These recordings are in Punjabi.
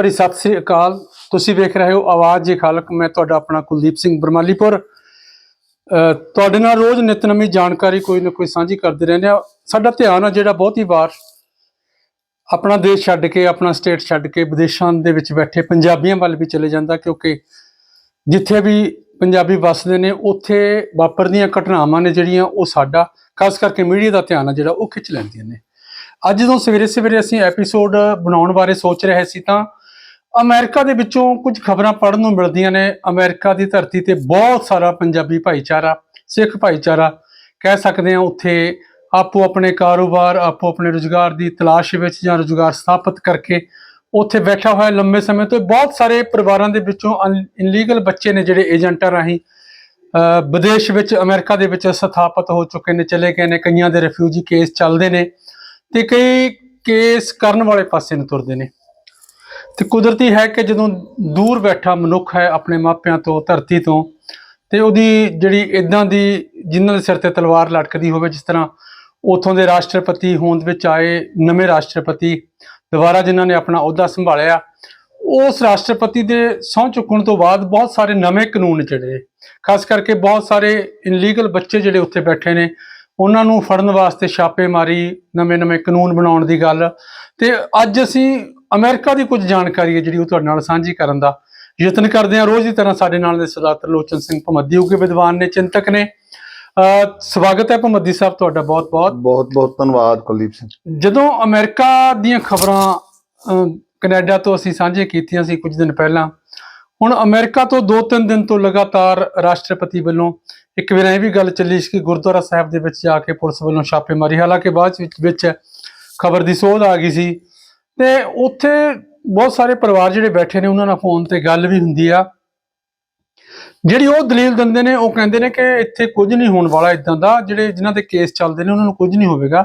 ਬੜੀ ਸਤਿ ਸ੍ਰੀ ਅਕਾਲ। ਤੁਸੀਂ ਵੇਖ ਰਹੇ ਹੋ ਆਵਾਜ਼ ਜੇ ਖਾਲਕ। ਮੈਂ ਤੁਹਾਡਾ ਆਪਣਾ ਕੁਲਦੀਪ ਸਿੰਘ ਬਰਮਾਲੀਪੁਰ। ਤੁਹਾਡੇ ਨਾਲ ਰੋਜ਼ ਨਿਤ ਨਵੀਂ ਜਾਣਕਾਰੀ ਕੋਈ ਨਾ ਕੋਈ ਸਾਂਝੀ ਕਰਦੇ ਰਹਿੰਦੇ ਆ ਸਾਡਾ ਧਿਆਨ ਆ ਜਿਹੜਾ ਬਹੁਤੀ ਵਾਰ ਆਪਣਾ ਦੇਸ਼ ਛੱਡ ਕੇ, ਆਪਣਾ ਸਟੇਟ ਛੱਡ ਕੇ ਵਿਦੇਸ਼ਾਂ ਦੇ ਵਿੱਚ ਬੈਠੇ ਪੰਜਾਬੀਆਂ ਵੱਲ ਵੀ ਚਲੇ ਜਾਂਦਾ, ਕਿਉਂਕਿ ਜਿੱਥੇ ਵੀ ਪੰਜਾਬੀ ਵੱਸਦੇ ਨੇ, ਉੱਥੇ ਵਾਪਰਦੀਆਂ ਘਟਨਾਵਾਂ ਨੇ ਜਿਹੜੀਆਂ ਉਹ ਸਾਡਾ, ਖਾਸ ਕਰਕੇ ਮੀਡੀਆ ਦਾ ਧਿਆਨ ਆ ਜਿਹੜਾ ਉਹ ਖਿੱਚ ਲੈਂਦੀਆਂ ਨੇ। ਅੱਜ ਜਦੋਂ ਸਵੇਰੇ ਸਵੇਰੇ ਅਸੀਂ ਐਪੀਸੋਡ ਬਣਾਉਣ ਬਾਰੇ ਸੋਚ ਰਹੇ ਸੀ ਤਾਂ ਅਮਰੀਕਾ ਦੇ ਵਿੱਚੋਂ ਕੁਝ ਖਬਰਾਂ ਪੜ੍ਹਨ ਨੂੰ ਮਿਲਦੀਆਂ ਨੇ। ਅਮਰੀਕਾ ਦੀ ਧਰਤੀ ਤੇ ਬਹੁਤ ਸਾਰਾ ਪੰਜਾਬੀ ਭਾਈਚਾਰਾ, ਸਿੱਖ ਭਾਈਚਾਰਾ ਕਹਿ ਸਕਦੇ ਹਾਂ ਉੱਥੇ ਆਪੋ ਆਪਣੇ ਕਾਰੋਬਾਰ, ਆਪੋ ਆਪਣੇ ਰੁਜ਼ਗਾਰ ਦੀ ਤਲਾਸ਼ ਵਿੱਚ ਜਾਂ ਰੁਜ਼ਗਾਰ ਸਥਾਪਿਤ ਕਰਕੇ ਉੱਥੇ ਬੈਠਾ ਹੋਇਆ ਲੰਬੇ ਸਮੇਂ ਤੋਂ। ਬਹੁਤ ਸਾਰੇ ਪਰਿਵਾਰਾਂ ਦੇ ਵਿੱਚੋਂ ਇਨਲੀਗਲ ਬੱਚੇ ਨੇ ਜਿਹੜੇ ਏਜੰਟਾਂ ਰਾਹੀਂ ਵਿਦੇਸ਼ ਵਿੱਚ, ਅਮਰੀਕਾ ਦੇ ਵਿੱਚ ਸਥਾਪਿਤ ਹੋ ਚੁੱਕੇ ਨੇ, ਚਲੇ ਗਏ ਨੇ। ਕਈਆਂ ਦੇ ਰਿਫਿਊਜੀ ਕੇਸ ਚੱਲਦੇ ਨੇ ਤੇ ਕਈ ਕੇਸ ਕਰਨ ਵਾਲੇ ਪਾਸੇ ਨੂੰ ਤੁਰਦੇ ਨੇ। ਤੇ ਕੁਦਰਤੀ ਹੈ ਕਿ ਜਦੋਂ ਦੂਰ ਬੈਠਾ ਮਨੁੱਖ ਹੈ ਆਪਣੇ ਮਾਪਿਆਂ ਤੋਂ, ਧਰਤੀ ਤੋਂ, ਤੇ ਉਹਦੀ ਜਿਹੜੀ ਇਦਾਂ ਦੀ ਜਿਨ੍ਹਾਂ ਦੇ ਸਿਰ ਤੇ ਤਲਵਾਰ ਲਟਕਦੀ ਹੋਵੇ, ਜਿਸ ਤਰ੍ਹਾਂ ਉਥੋਂ ਦੇ ਰਾਸ਼ਟਰਪਤੀ ਹੋਂਦ ਵਿੱਚ ਆਏ ਨਵੇਂ ਰਾਸ਼ਟਰਪਤੀ, ਦੁਬਾਰਾ ਜਿਨ੍ਹਾਂ ਨੇ ਆਪਣਾ ਅਹੁਦਾ ਸੰਭਾਲਿਆ, ਉਸ ਰਾਸ਼ਟਰਪਤੀ ਦੇ ਸਹੁੰ ਚੁੱਕਣ ਤੋਂ ਬਾਅਦ ਬਹੁਤ ਸਾਰੇ ਨਵੇਂ ਕਾਨੂੰਨ ਜਿਹੜੇ, ਖਾਸ ਕਰਕੇ ਬਹੁਤ ਸਾਰੇ ਇਨਲੀਗਲ ਬੱਚੇ ਜਿਹੜੇ ਉੱਥੇ ਬੈਠੇ ਨੇ, ਉਹਨਾਂ ਨੂੰ ਫੜਨ ਵਾਸਤੇ ਛਾਪੇਮਾਰੀ ਨਵੇਂ-ਨਵੇਂ ਕਾਨੂੰਨ ਬਣਾਉਣ ਦੀ ਗੱਲ, ਤੇ ਅੱਜ ਅਸੀਂ ਅਮਰੀਕਾ ਦੀ ਕੁਝ ਜਾਣਕਾਰੀ ਹੈ ਜਿਹੜੀ ਉਹ ਤੁਹਾਡੇ ਨਾਲ ਸਾਂਝੀ ਕਰਨ ਦਾ ਯਤਨ ਕਰਦੇ ਹਾਂ। ਰੋਜ਼ ਦੀ ਤਰ੍ਹਾਂ ਸਾਡੇ ਨਾਲ ਦੇ ਸਰਦਾਰ ਤਰਲੋਚਨ ਸਿੰਘ ਭਮੱਦੀ ਉਗੇ ਵਿਦਵਾਨ ਨੇ ਚਿੰਤਕ ਨੇ। ਸਵਾਗਤ ਹੈ ਭਮੱਦੀ ਸਾਹਿਬ ਤੁਹਾਡਾ ਬਹੁਤ-ਬਹੁਤ ਬਹੁਤ। ਬਹੁਤ ਧੰਨਵਾਦ ਕੁਲਦੀਪ ਸਿੰਘ। ਜਦੋਂ ਅਮਰੀਕਾ ਦੀਆਂ ਖਬਰਾਂ ਕੈਨੇਡਾ ਤੋਂ ਅਸੀਂ ਸਾਂਝੇ ਕੀਤੀਆਂ ਸੀ ਕੁਝ ਦਿਨ ਪਹਿਲਾਂ ਹੁਣ ਅਮਰੀਕਾ ਤੋਂ 2-3 ਦਿਨ ਤੋਂ ਲਗਾਤਾਰ ਰਾਸ਼ਟਰਪਤੀ ਵੱਲੋਂ ਇੱਕ ਵਾਰ ਇਹ ਵੀ ਗੱਲ ਚੱਲੀ ਸੀ ਕਿ ਗੁਰਦੁਆਰਾ ਸਾਹਿਬ ਦੇ ਵਿੱਚ ਜਾ ਕੇ ਪੁਲਿਸ ਵੱਲੋਂ ਛਾਪੇਮਾਰੀ ਹਾਲਾਂਕਿ ਬਾਅਦ ਵਿੱਚ ਵਿੱਚ ਖਬਰ ਦੀ ਸੋਧ ਆ ਗਈ ਸੀ ਤੇ ਉੱਥੇ ਬਹੁਤ ਸਾਰੇ ਪਰਿਵਾਰ ਜਿਹੜੇ ਬੈਠੇ ਨੇ, ਉਹਨਾਂ ਨਾਲ ਫੋਨ ਤੇ ਗੱਲ ਵੀ ਹੁੰਦੀ ਆ। ਜਿਹੜੀ ਉਹ ਦਲੀਲ ਦਿੰਦੇ ਨੇ, ਉਹ ਕਹਿੰਦੇ ਨੇ ਕਿ ਇੱਥੇ ਕੁਝ ਨਹੀਂ ਹੋਣ ਵਾਲਾ ਇਦਾਂ ਦਾ, ਜਿਹੜੇ ਜਿਨ੍ਹਾਂ ਦੇ ਕੇਸ ਚੱਲਦੇ ਨੇ, ਉਹਨਾਂ ਨੂੰ ਕੁਝ ਨਹੀਂ ਹੋਵੇਗਾ।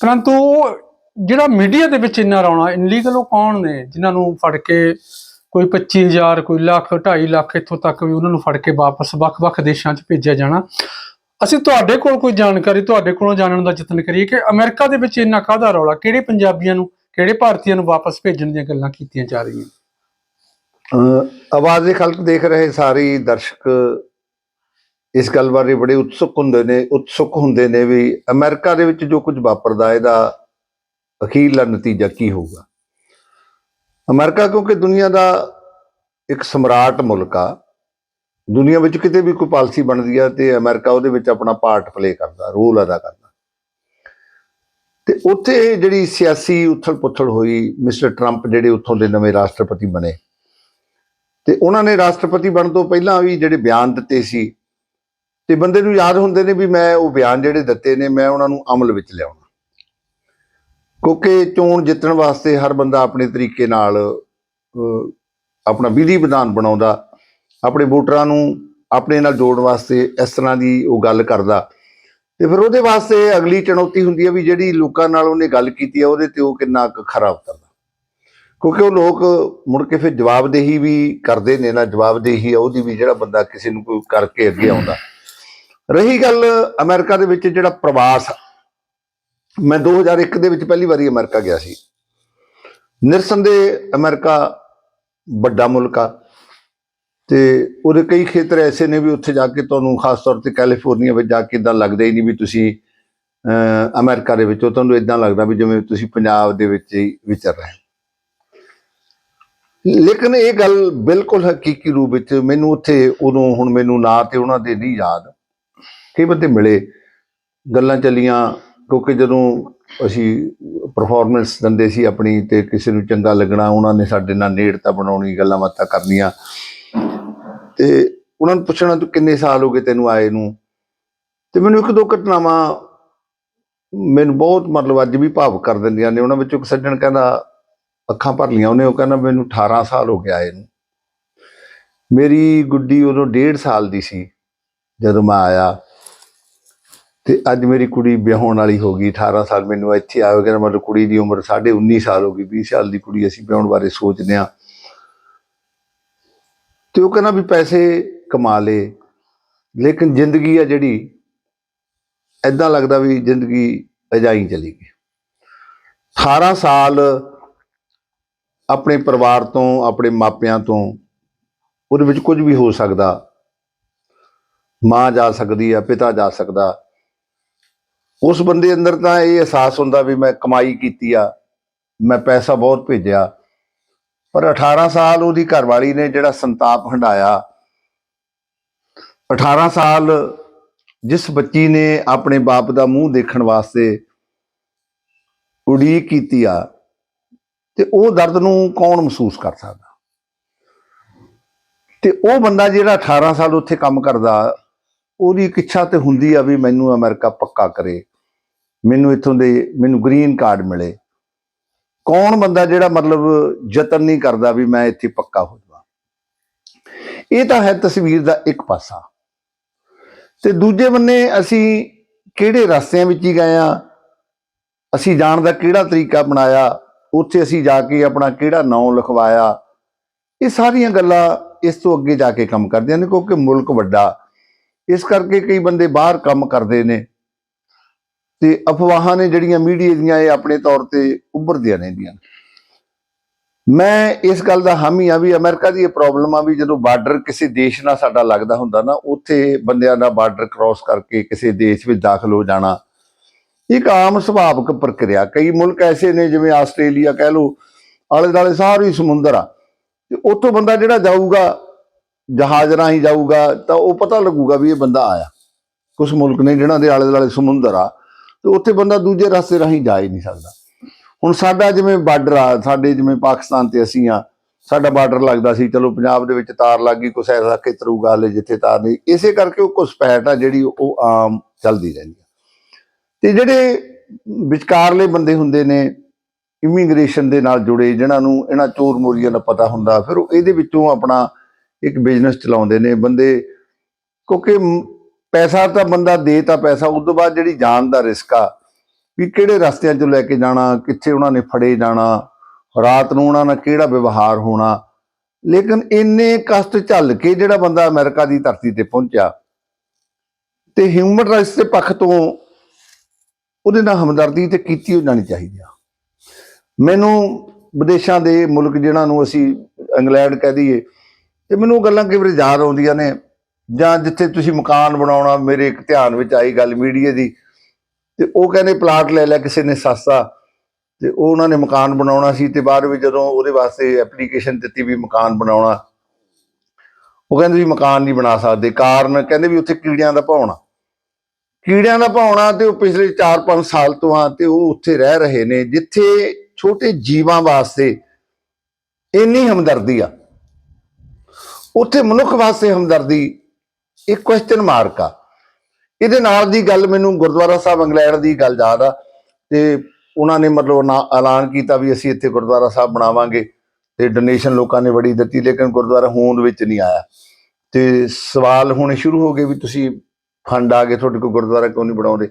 ਪਰੰਤੂ ਉਹ ਜਿਹੜਾ ਮੀਡੀਆ ਦੇ ਵਿੱਚ ਇੰਨਾ ਰੌਣਾ ਇਨਲੀਗਲ ਉਹ ਕੌਣ ਨੇ, ਜਿਨ੍ਹਾਂ ਨੂੰ ਫੜ ਕੇ ਕੋਈ 25000 ਕੋਈ ਲੱਖ 2.5 ਲੱਖ ਇੱਥੋਂ ਤੱਕ ਵੀ ਉਹਨਾਂ ਨੂੰ ਫੜ ਕੇ ਵਾਪਸ ਵੱਖ-ਵੱਖ ਦੇਸ਼ਾਂ 'ਚ ਭੇਜਿਆ ਜਾਣਾ? ਅਸੀਂ ਤੁਹਾਡੇ ਕੋਲ ਕੋਈ ਜਾਣਕਾਰੀ, ਤੁਹਾਡੇ ਕੋਲੋਂ ਜਾਣਨ ਦਾ ਯਤਨ ਕਰੀਏ ਕਿ ਅਮਰੀਕਾ ਦੇ ਵਿੱਚ ਇੰਨਾ ਕਾਹਦਾ ਰੌਲਾ, ਕਿਹੜੇ ਪੰਜਾਬੀਆਂ ਨੂੰ ਕਿਹੜੇ ਭਾਰਤੀਆਂ ਨੂੰ ਵਾਪਸ ਭੇਜਣ ਦੀਆਂ ਗੱਲਾਂ ਕੀਤੀਆਂ ਜਾ ਰਹੀਆਂ? ਆਵਾਜ਼ ਦੇ ਖਲਕ ਦੇਖ ਰਹੇ ਸਾਰੇ ਦਰਸ਼ਕ ਇਸ ਗੱਲ ਬਾਰੇ ਬੜੇ ਉਤਸੁਕ ਹੁੰਦੇ ਨੇ, ਉਤਸੁਕ ਹੁੰਦੇ ਨੇ ਵੀ ਅਮਰੀਕਾ ਦੇ ਵਿੱਚ ਜੋ ਕੁਝ ਵਾਪਰਦਾ, ਇਹਦਾ ਅਖੀਰਲਾ ਨਤੀਜਾ ਕੀ ਹੋਊਗਾ? ਅਮਰੀਕਾ ਕਿਉਂਕਿ ਦੁਨੀਆ ਦਾ ਇੱਕ ਸਮਰਾਟ ਮੁਲਕ ਆ, ਦੁਨੀਆ ਵਿੱਚ ਕਿਤੇ ਵੀ ਕੋਈ ਪਾਲਿਸੀ ਬਣਦੀ ਆ ਤੇ ਅਮਰੀਕਾ ਉਹਦੇ ਵਿੱਚ ਆਪਣਾ ਪਾਰਟ ਪਲੇ ਕਰਦਾ ਰੋਲ ਅਦਾ ਕਰਦਾ। ਤੇ ਉੱਥੇ ਜਿਹੜੀ ਸਿਆਸੀ ਉਥਲ-ਪੁਥਲ ਹੋਈ, ਮਿਸਟਰ ਟਰੰਪ ਜਿਹੜੇ ਉੱਥੋਂ ਦੇ ਨਵੇਂ ਰਾਸ਼ਟਰਪਤੀ ਬਣੇ, ਤੇ ਉਹਨਾਂ ਨੇ ਰਾਸ਼ਟਰਪਤੀ ਬਣਨ ਤੋਂ ਪਹਿਲਾਂ ਵੀ ਜਿਹੜੇ ਬਿਆਨ ਦਿੱਤੇ ਸੀ, ਤੇ ਬੰਦੇ ਨੂੰ ਯਾਦ ਹੁੰਦੇ ਨੇ ਵੀ ਮੈਂ ਉਹ ਬਿਆਨ ਜਿਹੜੇ ਦਿੱਤੇ ਨੇ, ਮੈਂ ਉਹਨਾਂ ਨੂੰ ਅਮਲ ਵਿੱਚ ਲਿਆਉਣਾ। ਕਿਉਂਕਿ ਚੋਣ ਜਿੱਤਣ ਵਾਸਤੇ ਹਰ ਬੰਦਾ ਆਪਣੇ ਤਰੀਕੇ ਨਾਲ ਆਪਣਾ ਵਿਧੀ ਵਿਧਾਨ ਬਣਾਉਂਦਾ, ਆਪਣੇ ਵੋਟਰਾਂ ਨੂੰ ਆਪਣੇ ਨਾਲ ਜੋੜਨ ਵਾਸਤੇ ਇਸ ਤਰ੍ਹਾਂ ਦੀ ਉਹ ਗੱਲ ਕਰਦਾ। ਤੇ ਫਿਰ ਉਹਦੇ ਵਾਸਤੇ ਅਗਲੀ ਚੁਣੌਤੀ ਹੁੰਦੀ ਹੈ ਵੀ ਜਿਹੜੀ ਲੋਕਾਂ ਨਾਲ ਉਹਨੇ ਗੱਲ ਕੀਤੀ ਹੈ, ਉਹਦੇ ਤੇ ਉਹ ਕਿੰਨਾ ਕੁ ਖਰਾ ਉਤਰਦਾ। ਕਿਉਂਕਿ ਉਹ ਲੋਕ ਮੁੜ ਕੇ ਫਿਰ ਜਵਾਬਦੇਹੀ ਵੀ ਕਰਦੇ ਨੇ ਨਾ, ਜਵਾਬਦੇਹੀ ਆ, ਉਹਦੀ ਵੀ ਜਿਹੜਾ ਬੰਦਾ ਕਿਸੇ ਨੂੰ ਕੋਈ ਕਰਕੇ ਅੱਗੇ ਆਉਂਦਾ। ਰਹੀ ਗੱਲ ਅਮਰੀਕਾ ਦੇ ਵਿੱਚ ਜਿਹੜਾ ਪ੍ਰਵਾਸ ਮੈਂ 2001 ਦੇ ਵਿੱਚ ਪਹਿਲੀ ਵਾਰੀ ਅਮਰੀਕਾ ਗਿਆ ਸੀ। ਨਿਰਸੰਦੇਹ ਅਮਰੀਕਾ ਵੱਡਾ ਮੁਲਕ ਆ। ਤੇ ਉਹਦੇ ਕਈ ਖੇਤਰ ਐਸੇ ਨੇ ਵੀ ਉੱਥੇ ਜਾ ਕੇ ਤੁਹਾਨੂੰ ਖਾਸ ਤੌਰ ਤੇ ਕੈਲੀਫੋਰਨੀਆ ਵਿੱਚ ਜਾ ਕੇ ਇਦਾਂ ਲੱਗਦਾ ਹੀ ਨਹੀਂ ਵੀ ਤੁਸੀਂ ਅਹ, ਅਮਰੀਕਾ ਦੇ ਵਿੱਚ ਤੁਹਾਨੂੰ ਇਦਾਂ ਲੱਗਦਾ ਵੀ ਜਿਵੇਂ ਤੁਸੀਂ ਪੰਜਾਬ ਦੇ ਵਿੱਚ ਹੀ ਵਿਚਰ ਰਹੇ ਲੇਕਿਨ ਇਹ ਗੱਲ ਬਿਲਕੁਲ ਹਕੀਕੀ ਰੂਪ ਵਿੱਚ ਮੈਨੂੰ ਉੱਥੇ ਉਦੋਂ ਹੁਣ ਮੈਨੂੰ ਨਾਂ ਤੇ ਉਹਨਾਂ ਦੇ ਨਹੀਂ ਯਾਦ। ਕਈ ਬੰਦੇ ਮਿਲੇ। ਗੱਲਾਂ ਚੱਲੀਆਂ ਕਿਉਂਕਿ ਜਦੋਂ ਅਸੀਂ ਪਰਫਾਰਮੈਂਸ ਦਿੰਦੇ ਸੀ ਆਪਣੀ ਤੇ ਕਿਸੇ ਨੂੰ ਚੰਗਾ ਲੱਗਣਾ ਉਹਨਾਂ ਨੇ ਸਾਡੇ ਨਾਲ ਨੇੜਤਾ ਬਣਾਉਣੀ ਗੱਲਾਂ ਬਾਤਾਂ ਕਰਨੀਆਂ। ਤੇ ਉਹਨਾਂ ਨੂੰ ਪੁੱਛਣਾ ਤੂੰ ਕਿੰਨੇ ਸਾਲ ਹੋ ਗਏ ਤੈਨੂੰ ਆਏ ਨੂੰ? ਤੇ ਮੈਨੂੰ ਇੱਕ ਦੋ ਘਟਨਾਵਾਂ ਮੈਨੂੰ ਬਹੁਤ ਮਤਲਬ ਅੱਜ ਵੀ ਭਾਵ ਕਰ ਦਿੰਦੀਆਂ ਨੇ। ਉਹਨਾਂ ਵਿੱਚੋਂ ਇੱਕ ਸੱਜਣ ਕਹਿੰਦਾ, ਅੱਖਾਂ ਭਰ ਲੀਆਂ ਉਹਨੇ, ਉਹ ਕਹਿੰਦਾ ਮੈਨੂੰ 18 ਸਾਲ ਹੋ ਗਿਆ ਆਏ ਨੂੰ। ਮੇਰੀ ਗੁੱਡੀ ਉਦੋਂ 1.5 ਸਾਲ ਦੀ ਸੀ ਜਦੋਂ ਮੈਂ ਆਇਆ। ਤੇ ਅੱਜ ਮੇਰੀ ਕੁੜੀ ਵਿਆਹਣ ਵਾਲੀ ਹੋ ਗਈ 18 ਸਾਲ ਮੈਨੂੰ ਇੱਥੇ ਆਇਆ। ਕਹਿੰਦਾ ਮਤਲਬ ਕੁੜੀ ਦੀ ਉਮਰ ਸਾਢੇ 19 ਸਾਲ ਹੋ ਗਈ 20 ਸਾਲ ਦੀ ਕੁੜੀ ਅਸੀਂ ਵਿਆਹਣ ਬਾਰੇ ਸੋਚਦੇ ਹਾਂ। ਤੇ ਉਹ ਕਹਿੰਦਾ ਵੀ ਪੈਸੇ ਕਮਾ ਲੇ। ਲੇਕਿਨ ਜ਼ਿੰਦਗੀ ਆ ਜਿਹੜੀ ਐਦਾਂ ਲੱਗਦਾ ਵੀ ਜ਼ਿੰਦਗੀ ਅਜਾਈ ਚਲੀ ਗਈ। 18 ਸਾਲ ਆਪਣੇ ਪਰਿਵਾਰ ਤੋਂ, ਆਪਣੇ ਮਾਪਿਆਂ ਤੋਂ, ਉਹਦੇ ਵਿੱਚ ਕੁਝ ਵੀ ਹੋ ਸਕਦਾ। ਮਾਂ ਜਾ ਸਕਦੀ ਆ, ਪਿਤਾ ਜਾ ਸਕਦਾ। ਉਸ ਬੰਦੇ ਅੰਦਰ ਤਾਂ ਇਹ ਅਹਿਸਾਸ ਹੁੰਦਾ ਵੀ ਮੈਂ ਕਮਾਈ ਕੀਤੀ ਆ, ਮੈਂ ਪੈਸਾ ਬਹੁਤ ਭੇਜਿਆ। ਪਰ 18 ਸਾਲ ਉਹਦੀ ਘਰਵਾਲੀ ਨੇ ਜਿਹੜਾ ਸੰਤਾਪ ਹੰਡਾਇਆ। 18 ਸਾਲ ਜਿਸ ਬੱਚੀ ਨੇ ਆਪਣੇ ਬਾਪ ਦਾ ਮੂੰਹ ਦੇਖਣ ਵਾਸਤੇ ਉਡੀਕ ਕੀਤੀ ਆ, ਤੇ ਉਹ ਦਰਦ ਨੂੰ ਕੌਣ ਮਹਿਸੂਸ ਕਰ ਸਕਦਾ? ਤੇ ਉਹ ਬੰਦਾ ਜਿਹੜਾ 18 ਸਾਲ ਉੱਥੇ ਕੰਮ ਕਰਦਾ, ਉਹਦੀ ਇੱਕ ਇੱਛਾ ਤੇ ਹੁੰਦੀ ਆ ਵੀ ਮੈਨੂੰ ਅਮਰੀਕਾ ਪੱਕਾ ਕਰੇ। ਮੈਨੂੰ ਇੱਥੋਂ ਦੇ, ਮੈਨੂੰ ਗ੍ਰੀਨ ਕਾਰਡ ਮਿਲੇ। ਕੌਣ ਬੰਦਾ ਜਿਹੜਾ ਮਤਲਬ ਯਤਨ ਨਹੀਂ ਕਰਦਾ ਵੀ ਮੈਂ ਇੱਥੇ ਪੱਕਾ ਹੋ ਜਾਵਾਂ? ਇਹ ਤਾਂ ਹੈ ਤਸਵੀਰ ਦਾ ਇੱਕ ਪਾਸਾ। ਤੇ ਦੂਜੇ ਬੰਨੇ ਅਸੀਂ ਕਿਹੜੇ ਰਸਤਿਆਂ ਵਿੱਚ ਹੀ ਗਏ ਆ ਅਸੀਂ ਜਾਣ ਦਾ ਕਿਹੜਾ ਤਰੀਕਾ ਬਣਾਇਆ? ਉੱਥੇ ਅਸੀਂ ਜਾ ਕੇ ਆਪਣਾ ਕਿਹੜਾ ਨਾਮ ਲਿਖਵਾਇਆ? ਇਹ ਸਾਰੀਆਂ ਗੱਲਾਂ ਇਸ ਤੋਂ ਅੱਗੇ ਜਾ ਕੇ ਕੰਮ ਕਰਦੀਆਂ ਨੇ ਕਿਉਂਕਿ ਮੁਲਕ ਵੱਡਾ। ਇਸ ਕਰਕੇ ਕਈ ਬੰਦੇ ਬਾਹਰ ਕੰਮ ਕਰਦੇ ਨੇ। ਤੇ ਅਫਵਾਹਾਂ ਨੇ ਜਿਹੜੀਆਂ ਮੀਡੀਆ ਦੀਆਂ ਇਹ ਆਪਣੇ ਤੌਰ ਤੇ ਉੱਭਰਦੀਆਂ ਰਹਿੰਦੀਆਂ ਮੈਂ ਇਸ ਗੱਲ ਦਾ ਹਾਮੀ ਆ ਵੀ ਅਮਰੀਕਾ ਦੀ ਇਹ ਪ੍ਰੋਬਲਮ ਆ ਵੀ ਜਦੋਂ ਬਾਰਡਰ ਕਿਸੇ ਦੇਸ਼ ਨਾਲ ਸਾਡਾ ਲੱਗਦਾ ਹੁੰਦਾ ਨਾ, ਉੱਥੇ ਬੰਦਿਆਂ ਦਾ ਬਾਰਡਰ ਕ੍ਰਾਸ ਕਰਕੇ ਕਿਸੇ ਦੇਸ਼ ਵਿੱਚ ਦਾਖਲ ਹੋ ਜਾਣਾ, ਇੱਕ ਆਮ ਸੁਭਾਵਿਕ ਪ੍ਰਕਿਰਿਆ। ਕਈ ਮੁਲਕ ਐਸੇ ਨੇ ਜਿਵੇਂ ਆਸਟ੍ਰੇਲੀਆ ਕਹਿ ਲਓ ਆਲੇ ਦਾਲੇ ਸਾਰੀ ਸਮੁੰਦਰ ਆ, ਤੇ ਉੱਥੋਂ ਬੰਦਾ ਜਿਹੜਾ ਜਾਊਗਾ, ਜਹਾਜ਼ ਰਾਹੀਂ ਜਾਊਗਾ, ਤਾਂ ਉਹ ਪਤਾ ਲੱਗੂਗਾ ਵੀ ਇਹ ਬੰਦਾ ਆਇਆ। ਕੁਝ ਮੁਲਕ ਨੇ ਜਿਹਨਾਂ ਦੇ ਆਲੇ ਦੁਆਲੇ ਸਮੁੰਦਰ ਆ ਤੇ ਉੱਥੇ ਬੰਦਾ ਦੂਜੇ ਰਸਤੇ ਰਾਹੀਂ ਜਾ ਹੀ ਨਹੀਂ ਸਕਦਾ। ਹੁਣ ਸਾਡਾ ਜਿਵੇਂ ਬਾਰਡਰ ਆ, ਸਾਡੇ ਜਿਵੇਂ ਪਾਕਿਸਤਾਨ ਤੇ ਅਸੀਂ ਆ, ਸਾਡਾ ਬਾਰਡਰ ਲੱਗਦਾ ਸੀ, ਚਲੋ ਪੰਜਾਬ ਦੇ ਵਿੱਚ ਤਾਰ ਲੱਗ ਗਈ, ਕੁਛ ਐਸਾ ਖੇਤਰੂਗਾ ਹਲੇ ਜਿੱਥੇ ਤਾਰ ਨਹੀਂ, ਇਸੇ ਕਰਕੇ ਉਹ ਘੁਸਪੈਠ ਆ ਜਿਹੜੀ ਉਹ ਆਮ ਚੱਲਦੀ ਰਹਿੰਦੀ ਆ। ਤੇ ਜਿਹੜੇ ਵਿਚਕਾਰਲੇ ਬੰਦੇ ਹੁੰਦੇ ਨੇ, ਇਮੀਗ੍ਰੇਸ਼ਨ ਦੇ ਨਾਲ ਜੁੜੇ, ਜਿਨ੍ਹਾਂ ਨੂੰ ਇਹਨਾਂ ਚੋਰ ਮੋਰੀਆਂ ਦਾ ਪਤਾ ਹੁੰਦਾ, ਫਿਰ ਉਹ ਇਹਦੇ ਵਿੱਚੋਂ ਆਪਣਾ ਇੱਕ ਬਿਜ਼ਨਸ ਚਲਾਉਂਦੇ ਨੇ। ਬੰਦੇ ਕਿਉਂਕਿ ਪੈਸਾ ਤਾਂ ਬੰਦਾ ਦੇ ਤਾਂ ਪੈਸਾ, ਉਸ ਤੋਂ ਬਾਅਦ ਜਿਹੜੀ ਜਾਨ ਦਾ ਰਿਸਕ ਆ, ਵੀ ਕਿਹੜੇ ਰਸਤਿਆਂ 'ਚੋਂ ਲੈ ਕੇ ਜਾਣਾ, ਕਿੱਥੇ ਉਹਨਾਂ ਨੇ ਫੜੇ ਜਾਣਾ, ਰਾਤ ਨੂੰ ਉਹਨਾਂ ਨਾਲ ਕਿਹੜਾ ਵਿਵਹਾਰ ਹੋਣਾ। ਲੇਕਿਨ ਇੰਨੇ ਕਸ਼ਟ ਝੱਲ ਕੇ ਜਿਹੜਾ ਬੰਦਾ ਅਮਰੀਕਾ ਦੀ ਧਰਤੀ ਤੇ ਪਹੁੰਚਿਆ, ਤੇ ਹਿਊਮਨ ਰਾਈਟਸ ਦੇ ਪੱਖ ਤੋਂ ਉਹਦੇ ਨਾਲ ਹਮਦਰਦੀ ਤੇ ਕੀਤੀ ਹੋ ਜਾਣੀ ਚਾਹੀਦੀ ਆ। ਮੈਨੂੰ ਵਿਦੇਸ਼ਾਂ ਦੇ ਮੁਲਕ ਜਿਹਨਾਂ ਨੂੰ ਅਸੀਂ ਇੰਗਲੈਂਡ ਕਹਿ ਦਈਏ, ਤੇ ਮੈਨੂੰ ਉਹ ਗੱਲਾਂ ਕਈ ਵਾਰ ਯਾਦ ਆਉਂਦੀਆਂ ਨੇ ਜਾਂ ਜਿੱਥੇ ਤੁਸੀਂ ਮਕਾਨ ਬਣਾਉਣਾ, ਮੇਰੇ ਇੱਕ ਧਿਆਨ ਵਿੱਚ ਆਈ ਗੱਲ ਮੀਡੀਆ ਦੀ, ਤੇ ਉਹ ਕਹਿੰਦੇ ਪਲਾਟ ਲੈ ਲਿਆ ਕਿਸੇ ਨੇ ਸਸਤਾ, ਤੇ ਉਹ ਉਹਨਾਂ ਨੇ ਮਕਾਨ ਬਣਾਉਣਾ ਸੀ, ਤੇ ਬਾਅਦ ਵਿੱਚ ਜਦੋਂ ਉਹਦੇ ਵਾਸਤੇ ਐਪਲੀਕੇਸ਼ਨ ਦਿੱਤੀ ਵੀ ਮਕਾਨ ਬਣਾਉਣਾ, ਉਹ ਕਹਿੰਦੇ ਵੀ ਮਕਾਨ ਨਹੀਂ ਬਣਾ ਸਕਦੇ, ਕਾਰਨ ਕਹਿੰਦੇ ਵੀ ਉੱਥੇ ਕੀੜਿਆਂ ਦਾ ਭੌਣਾ। ਕੀੜਿਆਂ ਦਾ ਭੌਣਾ ਤੇ ਉਹ ਪਿਛਲੇ 4-5 ਸਾਲ ਤੋਂ ਆ ਤੇ ਉਹ ਉੱਥੇ ਰਹਿ ਰਹੇ ਨੇ, ਜਿੱਥੇ ਛੋਟੇ ਜੀਵਾਂ ਵਾਸਤੇ ਇੰਨੀ ਹਮਦਰਦੀ ਆ। ਉੱਥੇ ਮਨੁੱਖ ਵਾਸਤੇ ਹਮਦਰਦੀ ਇੱਕ ਕੁਐਸਚਨ ਮਾਰਕ ਆ। ਇਹਦੇ ਨਾਲ ਦੀ ਗੱਲ ਮੈਨੂੰ ਗੁਰਦੁਆਰਾ ਸਾਹਿਬ ਇੰਗਲੈਂਡ ਦੀ ਗੱਲ ਯਾਦ ਆ ਤੇ ਉਹਨਾਂ ਨੇ ਮਤਲਬ ਨਾ ਐਲਾਨ ਕੀਤਾ ਵੀ ਅਸੀਂ ਇੱਥੇ ਗੁਰਦੁਆਰਾ ਸਾਹਿਬ ਬਣਾਵਾਂਗੇ ਤੇ ਡੋਨੇਸ਼ਨ ਲੋਕਾਂ ਨੇ ਬੜੀ ਦਿੱਤੀ, ਲੇਕਿਨ ਗੁਰਦੁਆਰਾ ਹੋਂਦ ਵਿੱਚ ਨਹੀਂ ਆਇਆ। ਤੇ ਸਵਾਲ ਹੋਣੇ ਸ਼ੁਰੂ ਹੋ ਗਏ ਵੀ ਤੁਸੀਂ ਫੰਡ ਆ ਗਏ, ਤੁਹਾਡੇ ਕੋਲ ਗੁਰਦੁਆਰਾ ਕਿਉਂ ਨਹੀਂ ਬਣਾਉਂਦੇ?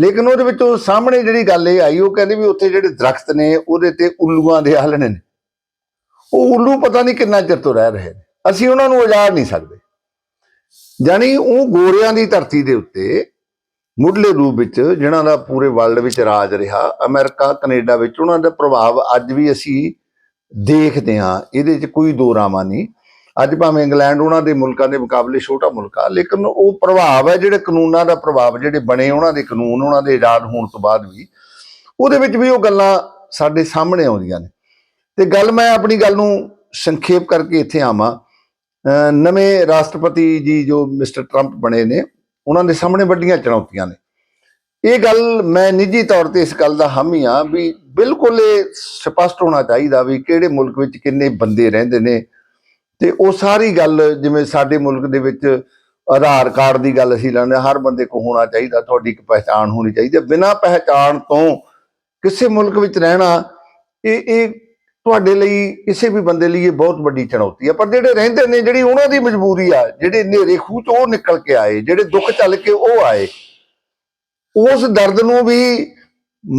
ਲੇਕਿਨ ਉਹਦੇ ਵਿੱਚੋਂ ਸਾਹਮਣੇ ਜਿਹੜੀ ਗੱਲ ਇਹ ਆਈ, ਉਹ ਕਹਿੰਦੇ ਵੀ ਉੱਥੇ ਜਿਹੜੇ ਦਰਖਤ ਨੇ, ਉਹਦੇ ਤੇ ਉੱਲੂਆਂ ਦੇ ਆਲਣੇ ਨੇ। ਉਹ ਉੱਲੂ ਪਤਾ ਨਹੀਂ ਕਿੰਨਾ ਚਿਰ ਤੋਂ ਰਹਿ ਰਹੇ ਨੇ। ਅਸੀਂ ਉਹਨਾਂ ਨੂੰ ਉਜਾੜ ਨਹੀਂ ਸਕਦੇ। ਜਾਨੀ ਉਹ ਗੋਰਿਆਂ ਦੀ ਧਰਤੀ ਦੇ ਉੱਤੇ ਮੁੱਢਲੇ ਰੂਪ ਵਿੱਚ ਜਿਨ੍ਹਾਂ ਦਾ ਪੂਰੇ ਵਰਲਡ ਵਿੱਚ ਰਾਜ ਰਿਹਾ, ਅਮਰੀਕਾ, ਕੈਨੇਡਾ ਵਿੱਚ ਉਹਨਾਂ ਦਾ ਪ੍ਰਭਾਵ ਅੱਜ ਵੀ ਅਸੀਂ ਦੇਖਦੇ ਹਾਂ, ਇਹਦੇ 'ਚ ਕੋਈ ਦੋ ਰਾਮਾ ਨਹੀਂ। ਅੱਜ ਭਾਵੇਂ ਇੰਗਲੈਂਡ ਉਹਨਾਂ ਦੇ ਮੁਲਕਾਂ ਦੇ ਮੁਕਾਬਲੇ ਛੋਟਾ ਮੁਲਕ ਆ, ਲੇਕਿਨ ਉਹ ਪ੍ਰਭਾਵ ਹੈ ਜਿਹੜੇ ਕਾਨੂੰਨਾਂ ਦਾ ਪ੍ਰਭਾਵ, ਜਿਹੜੇ ਬਣੇ ਉਹਨਾਂ ਦੇ ਕਾਨੂੰਨ, ਉਹਨਾਂ ਦੇ ਆਜ਼ਾਦ ਹੋਣ ਤੋਂ ਬਾਅਦ ਵੀ, ਉਹਦੇ ਵਿੱਚ ਵੀ ਉਹ ਗੱਲਾਂ ਸਾਡੇ ਸਾਹਮਣੇ ਆਉਂਦੀਆਂ ਨੇ। ਤੇ ਗੱਲ ਮੈਂ ਆਪਣੀ ਗੱਲ ਨੂੰ ਸੰਖੇਪ ਕਰਕੇ ਇੱਥੇ ਆਵਾਂ ਨਵੇਂ ਰਾਸ਼ਟਰਪਤੀ ਜੀ ਜੋ ਮਿਸਟਰ ਟਰੰਪ ਬਣੇ ਨੇ ਉਹਨਾਂ ਦੇ ਸਾਹਮਣੇ ਵੱਡੀਆਂ ਚੁਣੌਤੀਆਂ ਨੇ। ਇਹ ਗੱਲ ਮੈਂ ਨਿੱਜੀ ਤੌਰ ਤੇ ਇਸ ਗੱਲ ਦਾ ਹਾਮੀ ਆ ਵੀ ਬਿਲਕੁਲ ਇਹ ਸਪਸ਼ਟ ਹੋਣਾ ਚਾਹੀਦਾ ਵੀ ਕਿਹੜੇ ਮੁਲਕ ਵਿੱਚ ਕਿੰਨੇ ਬੰਦੇ ਰਹਿੰਦੇ ਨੇ। ਤੇ ਉਹ ਸਾਰੀ ਗੱਲ ਜਿਵੇਂ ਸਾਡੇ ਮੁਲਕ ਦੇ ਵਿੱਚ ਆਧਾਰ ਕਾਰਡ ਦੀ ਗੱਲ ਅਸੀਂ ਲੈਂਦੇ ਹਾਂ, ਹਰ ਬੰਦੇ ਕੋਲ ਹੋਣਾ ਚਾਹੀਦਾ ਤੁਹਾਡੀ ਇੱਕ ਪਹਿਚਾਣ ਹੋਣੀ ਚਾਹੀਦੀ ਹੈ। ਬਿਨਾਂ ਪਹਿਚਾਣ ਤੋਂ ਕਿਸੇ ਮੁਲਕ ਵਿੱਚ ਰਹਿਣਾ ਇਹ ਇਹ ਤੁਹਾਡੇ ਲਈ ਕਿਸੇ ਵੀ ਬੰਦੇ ਲਈ ਇਹ ਬਹੁਤ ਵੱਡੀ ਚੁਣੌਤੀ ਹੈ ਪਰ ਜਿਹੜੇ ਰਹਿੰਦੇ ਨੇ, ਜਿਹੜੀ ਉਹਨਾਂ ਦੀ ਮਜਬੂਰੀ ਆ, ਜਿਹੜੇ ਨੇਰੇ ਖੂਹ ਤੋਂ ਉਹ ਨਿਕਲ ਕੇ ਆਏ, ਜਿਹੜੇ ਦੁੱਖ ਚੱਲ ਕੇ ਉਹ ਆਏ, ਉਸ ਦਰਦ ਨੂੰ ਵੀ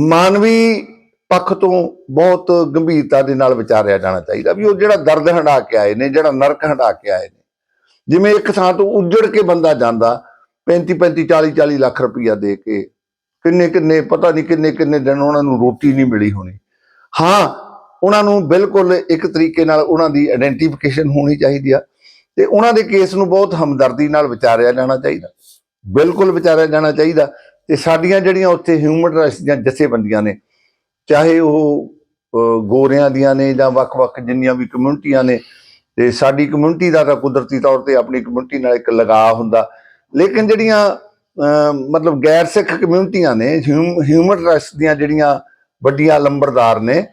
ਮਾਨਵੀ ਪੱਖ ਤੋਂ ਬਹੁਤ ਗੰਭੀਰਤਾ ਦੇ ਨਾਲ ਵਿਚਾਰਿਆ ਜਾਣਾ ਚਾਹੀਦਾ ਵੀ ਉਹ ਜਿਹੜਾ ਦਰਦ ਹੰਡਾ ਕੇ ਆਏ ਨੇ, ਜਿਹੜਾ ਨਰਕ ਹੰਡਾ ਕੇ ਆਏ ਨੇ। ਜਿਵੇਂ ਇੱਕ ਥਾਂ ਤੋਂ ਉੱਜੜ ਕੇ ਬੰਦਾ ਜਾਂਦਾ 35 35 40 40 ਲੱਖ ਰੁਪਈਆ ਦੇ ਕੇ ਕਿੰਨੇ ਕਿੰਨੇ ਪਤਾ ਨਹੀਂ ਕਿੰਨੇ ਕਿੰਨੇ ਦਿਨ ਉਹਨਾਂ ਨੂੰ ਰੋਟੀ ਨਹੀਂ ਮਿਲੀ ਹੋਣੀ। ਹਾਂ ਉਹਨਾਂ ਨੂੰ ਬਿਲਕੁਲ ਇੱਕ ਤਰੀਕੇ ਨਾਲ ਉਹਨਾਂ ਦੀ ਆਇਡੈਂਟੀਫਿਕੇਸ਼ਨ ਹੋਣੀ ਚਾਹੀਦੀ ਆ। ਤੇ ਉਹਨਾਂ ਦੇ ਕੇਸ ਨੂੰ ਬਹੁਤ ਹਮਦਰਦੀ ਨਾਲ ਵਿਚਾਰਿਆ ਜਾਣਾ ਚਾਹੀਦਾ। ਬਿਲਕੁਲ ਵਿਚਾਰਿਆ ਜਾਣਾ ਚਾਹੀਦਾ। ਤੇ ਸਾਡੀਆਂ ਜਿਹੜੀਆਂ ਉੱਥੇ ਹਿਊਮਨ ਰਾਈਟਸ ਦੀਆਂ ਜਥੇਬੰਦੀਆਂ ਨੇ, ਚਾਹੇ ਉਹ ਗੋਰਿਆਂ ਦੀਆਂ ਨੇ ਜਾਂ ਵੱਖ-ਵੱਖ ਜਿੰਨੀਆਂ ਵੀ ਕਮਿਊਨਿਟੀਆਂ ਨੇ, ਤੇ ਸਾਡੀ ਕਮਿਊਨਿਟੀ ਦਾ ਤਾਂ ਕੁਦਰਤੀ ਤੌਰ ਤੇ ਆਪਣੀ ਕਮਿਊਨਿਟੀ ਨਾਲ ਇੱਕ ਲਗਾਅ ਹੁੰਦਾ। ਲੇਕਿਨ ਜਿਹੜੀਆਂ ਮਤਲਬ ਗੈਰ ਸਿੱਖ ਕਮਿਊਨਿਟੀਆਂ ਨੇ ਹਿਊਮਨ ਰਾਈਟਸ ਦੀਆਂ ਜਿਹੜੀਆਂ ਵੱਡੀਆਂ ਲੰਬਰਦਾਰ ਨੇ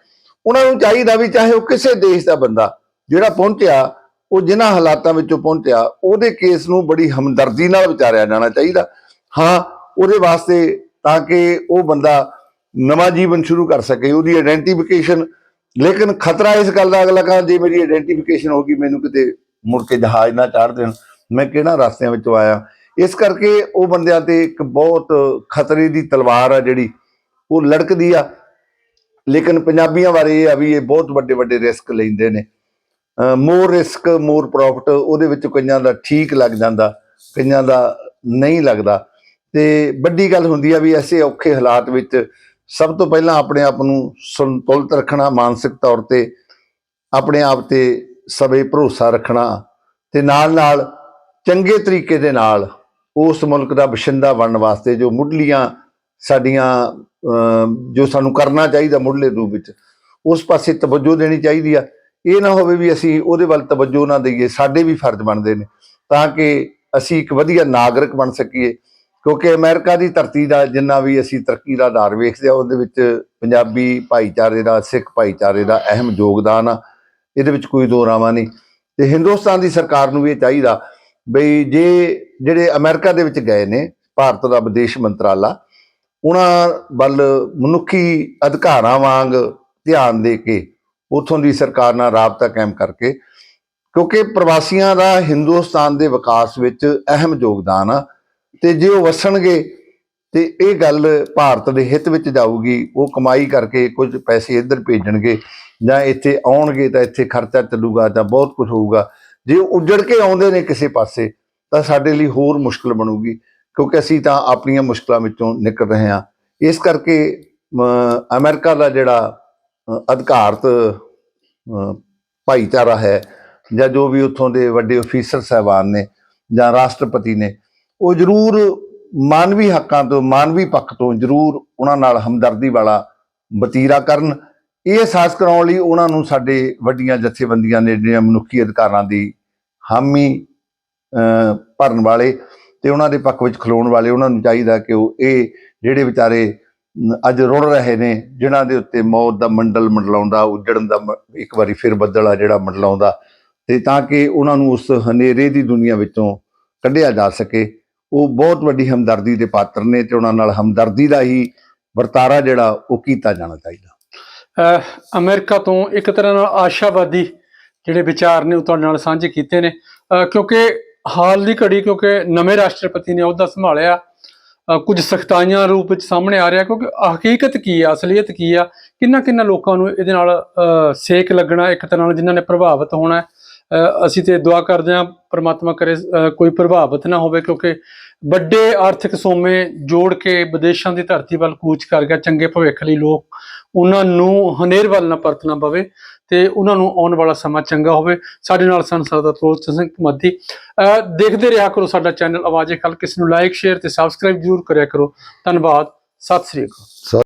ਉਹਨਾਂ ਨੂੰ ਚਾਹੀਦਾ ਵੀ ਚਾਹੇ ਉਹ ਕਿਸੇ ਦੇਸ਼ ਦਾ ਬੰਦਾ ਜਿਹੜਾ ਪਹੁੰਚਿਆ, ਉਹ ਜਿਨ੍ਹਾਂ ਹਾਲਾਤਾਂ ਵਿੱਚੋਂ ਪਹੁੰਚਿਆ, ਉਹਦੇ ਕੇਸ ਨੂੰ ਬੜੀ ਹਮਦਰਦੀ ਨਾਲ ਵਿਚਾਰਿਆ ਜਾਣਾ ਚਾਹੀਦਾ। ਹਾਂ, ਉਹਦੇ ਵਾਸਤੇ ਤਾਂ ਕਿ ਉਹ ਬੰਦਾ ਨਵਾਂ ਜੀਵਨ ਸ਼ੁਰੂ ਕਰ ਸਕੇ, ਉਹਦੀ ਆਇਡੈਂਟੀਫਿਕੇਸ਼ਨ ਲੇਕਿਨ ਖਤਰਾ ਇਸ ਗੱਲ ਦਾ ਅਗਲਾ ਕਹਾਂ ਜੇ ਮੇਰੀ ਆਇਡੈਂਟੀਫਿਕੇਸ਼ਨ ਹੋ ਗਈ, ਮੈਨੂੰ ਕਿਤੇ ਮੁੜ ਕੇ ਜਹਾਜ਼ ਨਾ ਚਾੜ ਦੇਣ। ਮੈਂ ਕਿਹੜਾ ਰਸਤਿਆਂ ਵਿੱਚੋਂ ਆਇਆ? ਇਸ ਕਰਕੇ ਉਹ ਬੰਦਿਆਂ ਤੇ ਇੱਕ ਬਹੁਤ ਖਤਰੇ ਦੀ ਤਲਵਾਰ ਆ ਜਿਹੜੀ, ਉਹ ਲੜਕਦੀ ਆ। ਲੇਕਿਨ ਪੰਜਾਬੀਆਂ ਬਾਰੇ ਇਹ ਆ ਵੀ ਇਹ ਬਹੁਤ ਵੱਡੇ ਵੱਡੇ ਰਿਸਕ ਲੈਂਦੇ ਨੇ। ਮੋਰ ਰਿਸਕ ਮੋਰ ਪ੍ਰੋਫਿਟ ਉਹਦੇ ਵਿੱਚ ਕਈਆਂ ਦਾ ਠੀਕ ਲੱਗ ਜਾਂਦਾ, ਕਈਆਂ ਦਾ ਨਹੀਂ ਲੱਗਦਾ। ਤੇ ਵੱਡੀ ਗੱਲ ਹੁੰਦੀ ਆ ਵੀ ਐਸੇ ਔਖੇ ਹਾਲਾਤ ਵਿੱਚ ਸਭ ਤੋਂ ਪਹਿਲਾਂ ਆਪਣੇ ਆਪ ਨੂੰ ਸੰਤੁਲਿਤ ਰੱਖਣਾ, ਮਾਨਸਿਕ ਤੌਰ ਤੇ ਆਪਣੇ ਆਪ ਤੇ ਸਵੇ ਭਰੋਸਾ ਰੱਖਣਾ ਤੇ ਨਾਲ ਨਾਲ ਚੰਗੇ ਤਰੀਕੇ ਦੇ ਨਾਲ ਉਸ ਮੁਲਕ ਦਾ ਬਸ਼ਿੰਦਾ ਬਣਨ ਵਾਸਤੇ ਜੋ ਮੁੱਢਲੀਆਂ ਸਾਡੀਆਂ ਜੋ ਸਾਨੂੰ ਕਰਨਾ ਚਾਹੀਦਾ ਮੁੱਢਲੇ ਰੂਪ ਵਿੱਚ, ਉਸ ਪਾਸੇ ਤਵੱਜੋ ਦੇਣੀ ਚਾਹੀਦੀ ਆ। ਇਹ ਨਾ ਹੋਵੇ ਵੀ ਅਸੀਂ ਉਹਦੇ ਵੱਲ ਤਵੱਜੋ ਨਾ ਦਈਏ, ਸਾਡੇ ਵੀ ਫਰਜ਼ ਬਣਦੇ ਨੇ, ਤਾਂ ਕਿ ਅਸੀਂ ਇੱਕ ਵਧੀਆ ਨਾਗਰਿਕ ਬਣ ਸਕੀਏ। ਕਿਉਂਕਿ ਅਮਰੀਕਾ ਦੀ ਧਰਤੀ ਦਾ ਜਿੰਨਾ ਵੀ ਅਸੀਂ ਤਰੱਕੀ ਦਾ ਆਧਾਰ ਵੇਖਦੇ ਆ, ਉਹਦੇ ਵਿੱਚ ਪੰਜਾਬੀ ਭਾਈਚਾਰੇ ਦਾ, ਸਿੱਖ ਭਾਈਚਾਰੇ ਦਾ ਅਹਿਮ ਯੋਗਦਾਨ ਆ। ਇਹਦੇ ਵਿੱਚ ਕੋਈ ਦੋ ਰਾਵਾਂ ਨਹੀਂ। ਤੇ ਹਿੰਦੁਸਤਾਨ ਦੀ ਸਰਕਾਰ ਨੂੰ ਵੀ ਇਹ ਚਾਹੀਦਾ ਬਈ, ਜੇ ਜਿਹੜੇ ਅਮਰੀਕਾ ਦੇ ਵਿੱਚ ਗਏ ਨੇ, ਭਾਰਤ ਦਾ ਵਿਦੇਸ਼ ਮੰਤਰਾਲਾ ਉਹਨਾਂ ਵੱਲ ਮਨੁੱਖੀ ਅਧਿਕਾਰਾਂ ਵਾਂਗ ਧਿਆਨ ਦੇ ਕੇ ਉਥੋਂ ਦੀ ਸਰਕਾਰ ਨਾਲ ਰਾਬਤਾ ਕਾਇਮ ਕਰਕੇ, ਕਿਉਂਕਿ ਪ੍ਰਵਾਸੀਆਂ ਦਾ ਹਿੰਦੁਸਤਾਨ ਦੇ ਵਿਕਾਸ ਵਿੱਚ ਅਹਿਮ ਯੋਗਦਾਨ ਆ, ਤੇ ਜੇ ਉਹ ਵਸਣਗੇ, ਤੇ ਇਹ ਗੱਲ ਭਾਰਤ ਦੇ ਹਿੱਤ ਵਿੱਚ ਜਾਊਗੀ, ਉਹ ਕਮਾਈ ਕਰਕੇ ਕੁਝ ਪੈਸੇ ਇੱਧਰ ਭੇਜਣਗੇ, ਜਾਂ ਇੱਥੇ ਆਉਣਗੇ ਤਾਂ ਇੱਥੇ ਖਰਚਾ ਚੱਲੂਗਾ ਜਾਂ ਬਹੁਤ ਕੁਝ ਹੋਊਗਾ, ਜੇ ਉਹ ਉੱਜੜ ਕੇ ਆਉਂਦੇ ਨੇ ਕਿਸੇ ਪਾਸੇ, ਤਾਂ ਸਾਡੇ ਲਈ ਹੋਰ ਮੁਸ਼ਕਲ ਬਣੂਗੀ। ਕਿਉਂਕਿ ਅਸੀਂ ਤਾਂ ਆਪਣੀਆਂ ਮੁਸ਼ਕਲਾਂ ਵਿੱਚੋਂ ਨਿਕਲ ਰਹੇ ਹਾਂ। ਇਸ ਕਰਕੇ ਅਮ, ਅਮਰੀਕਾ ਦਾ ਜਿਹੜਾ ਅਧਿਕਾਰਤ ਭਾਈਚਾਰਾ ਹੈ ਜਾਂ ਜੋ ਵੀ ਉੱਥੋਂ ਦੇ ਵੱਡੇ ਅਫੀਸਰ ਸਹਿਬਾਨ ਨੇ ਜਾਂ ਰਾਸ਼ਟਰਪਤੀ ਨੇ ਉਹ ਜ਼ਰੂਰ ਮਾਨਵੀ ਹੱਕਾਂ ਤੋਂ ਮਾਨਵੀ ਪੱਖ ਤੋਂ ਜ਼ਰੂਰ ਉਹਨਾਂ ਨਾਲ ਹਮਦਰਦੀ ਵਾਲਾ ਵਤੀਰਾ ਕਰਨ। ਇਹ ਅਹਿਸਾਸ ਕਰਾਉਣ ਲਈ ਉਹਨਾਂ ਨੂੰ ਸਾਡੇ ਵੱਡੀਆਂ ਜਥੇਬੰਦੀਆਂ ਨੇ ਜਿਹੜੀਆਂ ਮਨੁੱਖੀ ਅਧਿਕਾਰਾਂ ਦੀ ਹਾਮੀ ਭਰਨ ਵਾਲੇ ਤੇ ਉਹਨਾਂ ਦੇ ਪੱਖ ਵਿੱਚ ਖਲੋਣ ਵਾਲੇ ਉਹਨਾਂ ਨੂੰ ਚਾਹੀਦਾ ਕਿ ਉਹ ਇਹ ਜਿਹੜੇ ਵਿਚਾਰੇ ਅੱਜ ਰੁੜ ਰਹੇ ਨੇ, ਜਿਨ੍ਹਾਂ ਦੇ ਉੱਤੇ ਮੌਤ ਦਾ ਮੰਡਲ ਮੰਡਲਾਉਂਦਾ, ਉੱਜੜਨ ਦਾ ਇੱਕ ਵਾਰੀ ਫਿਰ ਬੱਦਲ ਆ ਜਿਹੜਾ ਮੰਡਲਾਉਂਦਾ, ਤੇ ਤਾਂ ਕਿ ਉਹਨਾਂ ਨੂੰ ਉਸ ਹਨੇਰੇ ਦੀ ਦੁਨੀਆ ਵਿੱਚੋਂ ਕੱਢਿਆ ਜਾ ਸਕੇ। ਉਹ ਬਹੁਤ ਵੱਡੀ ਹਮਦਰਦੀ ਦੇ ਪਾਤਰ ਨੇ ਤੇ ਉਹਨਾਂ ਨਾਲ ਹਮਦਰਦੀ ਦਾ ਹੀ ਵਰਤਾਰਾ ਜਿਹੜਾ, ਉਹ ਕੀਤਾ ਜਾਣਾ ਚਾਹੀਦਾ। ਅਹ ਅਮਰੀਕਾ ਤੋਂ ਇੱਕ ਤਰ੍ਹਾਂ ਨਾਲ ਆਸ਼ਾਵਾਦੀ ਜਿਹੜੇ ਵਿਚਾਰ ਨੇ ਉਹ ਤੁਹਾਡੇ ਨਾਲ ਸਾਂਝੇ ਕੀਤੇ ਨੇ। ਕਿਉਂਕਿ ਹਾਲ ਦੀ ਘੜੀ ਕਿਉਂਕਿ ਨਵੇਂ ਰਾਸ਼ਟਰਪਤੀ ਨੇ ਅਹੁਦਾ ਸੰਭਾਲਿਆ। ਅਹ ਕੁਝ ਸਖਤਾਈਆਂ ਰੂਪ ਵਿੱਚ ਸਾਹਮਣੇ ਆ ਰਿਹਾ ਕਿਉਂਕਿ ਹਕੀਕਤ ਕੀ ਆ, ਅਸਲੀਅਤ ਕੀ ਆ ਕਿੰਨਾ ਕਿੰਨਾ ਲੋਕਾਂ ਨੂੰ ਇਹਦੇ ਨਾਲ ਸੇਕ ਲੱਗਣਾ, ਇੱਕ ਤਰ੍ਹਾਂ ਨਾਲ ਜਿਨ੍ਹਾਂ ਨੇ ਪ੍ਰਭਾਵਿਤ ਹੋਣਾ ਅਹ ਅਸੀਂ ਤੇ ਦੁਆ ਕਰਦੇ ਹਾਂ, ਪਰਮਾਤਮਾ ਕਰੇ, ਅਹ ਕੋਈ ਪ੍ਰਭਾਵਿਤ ਨਾ ਹੋਵੇ ਕਿਉਂਕਿ ਵੱਡੇ ਆਰਥਿਕ ਸੋਮੇ ਜੋੜ ਕੇ ਵਿਦੇਸ਼ਾਂ ਦੀ ਧਰਤੀ ਵੱਲ ਕੂਚ ਕਰ ਗਿਆ। ਚੰਗੇ ਭਵਿੱਖ ਲਈ ਲੋਕ ਉਹਨਾਂ ਨੂੰ ਹਨੇਰ ਵੱਲ ਨਾ ਪਰਤਣਾ ਪਵੇ। ਤੇ ਉਹਨਾਂ ਨੂੰ ਆਉਣ ਵਾਲਾ ਸਮਾਂ ਚੰਗਾ ਹੋਵੇ। ਸਾਡੇ ਨਾਲ ਸਨ ਸਰਦਾਰ ਤੋਲਚ ਸਿੰਘ ਮੱਦੀ ਦੇਖਦੇ ਰਿਹਾ ਕਰੋ ਸਾਡਾ ਚੈਨਲ ਆਵਾਜ਼ੇ। ਖਲ ਕਿਸ ਨੂੰ ਲਾਈਕ ਸ਼ੇਅਰ ਤੇ ਸਬਸਕ੍ਰਾਈਬ ਜ਼ਰੂਰ ਕਰਿਆ ਕਰੋ। ਧੰਨਵਾਦ। ਸਤਿ ਸ੍ਰੀ ਅਕਾਲ।